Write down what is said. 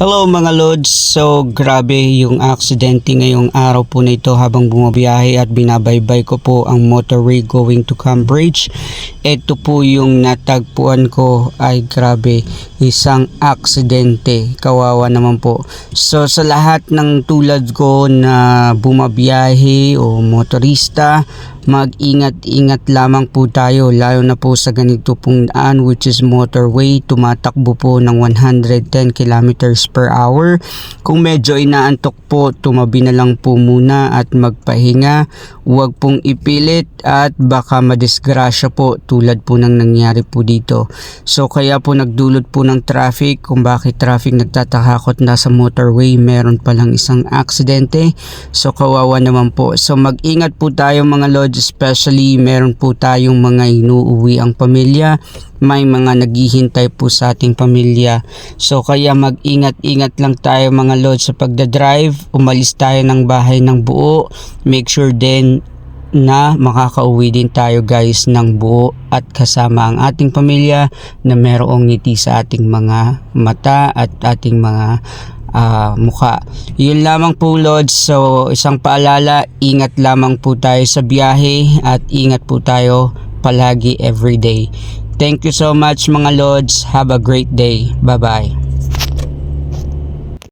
Hello mga Lods, so grabe yung aksidente ngayong araw po na ito habang bumabiyahe at binabaybay ko po ang motorway going to Cambridge. Ito po yung natagpuan ko ay grabe isang aksidente, kawawa naman po. So sa lahat ng tulad ko na bumabiyahe o motorista, mag-ingat-ingat lamang po tayo lalo na po sa ganito pong daan which is motorway tumatakbo po ng 110 kilometers per hour. Kung medyo inaantok po tumabi na lang po muna at magpahinga. Huwag pong ipilit at baka madisgrasya po tulad po ng nangyari po dito. So kaya po nagdulot po ng traffic kung bakit traffic nagtatakakot nasa motorway meron palang isang aksidente. So kawawa naman po. So mag-ingat po tayo mga lodge especially meron po tayong mga inuuwi ang pamilya. May mga naghihintay po sa ating pamilya. So kaya mag-ingat-ingat lang tayo mga lodge sa pagdadrive. Umalis tayo ng bahay ng buo. Make sure din na makakauwi din tayo guys ng buo at kasama ang ating pamilya na merong ngiti sa ating mga mata at ating mga ah, mukha. Yun lamang po Lods. So isang paalala, ingat lamang po tayo sa biyahe at ingat po tayo palagi everyday. Thank you so much mga Lods. Have a great day. Bye bye.